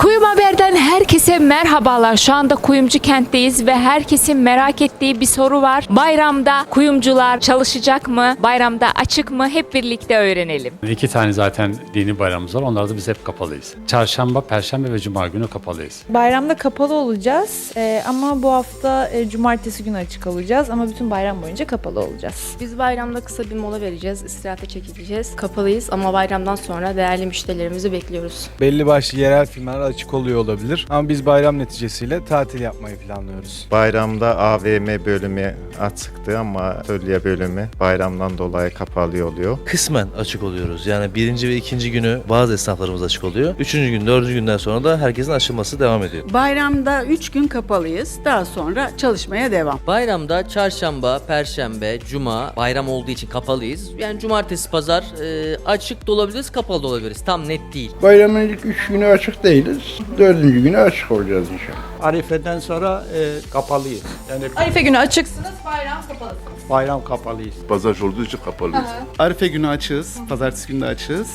Kuyum Haber'den herkese merhabalar. Şu anda Kuyumcu kentteyiz ve herkesin merak ettiği bir soru var. Bayramda kuyumcular çalışacak mı? Bayramda açık mı? Hep birlikte öğrenelim. İki tane zaten dini bayramımız var. Onlarda biz hep kapalıyız. Çarşamba, Perşembe ve Cuma günü kapalıyız. Bayramda kapalı olacağız Ee, ama bu hafta e, cumartesi günü açık olacağız ama bütün bayram boyunca kapalı olacağız. Biz bayramda kısa bir mola vereceğiz, istirahate çekileceğiz. Kapalıyız ama bayramdan sonra değerli müşterilerimizi bekliyoruz. Belli başlı yerel firmalar açık oluyor olabilir. Ama biz bayram neticesiyle tatil yapmayı planlıyoruz. Bayramda AVM bölümü açıktı ama atölye bölümü bayramdan dolayı kapalı oluyor. kısmen açık oluyoruz. Yani birinci ve ikinci günü bazı esnaflarımız açık oluyor. Üçüncü gün, dördüncü günden sonra da herkesin açılması devam ediyor. Bayramda 3 gün kapalıyız. Daha sonra çalışmaya devam. Bayramda çarşamba, perşembe, cuma bayram olduğu için kapalıyız. Yani cumartesi, pazar e, açık da olabiliriz, kapalı da olabiliriz. Tam net değil. Bayramın ilk üç günü açık değiliz. Dördüncü günü açık olacağız inşallah. Arife'den sonra e, kapalıyız. Yani Arife günü açıksınız, bayram kapalısınız. bayram kapalıyız. Pazar olduğu için kapalıyız. Arife günü açığız, pazartesi günü de açığız.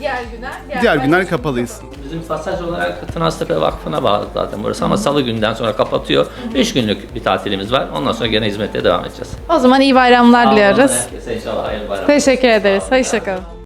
Diğer günler, Diğer günler kapalıyız. Bizim pasaj olarak Tınaztepe Vakfı'na bağlı zaten burası ama salı günden sonra kapatıyor. 3 günlük bir tatilimiz var. Ondan sonra gene hizmete devam edeceğiz. O zaman iyi bayramlar diliyoruz. Herkese inşallah hayırlı bayramlar. Teşekkür ederiz. Hoşçakalın.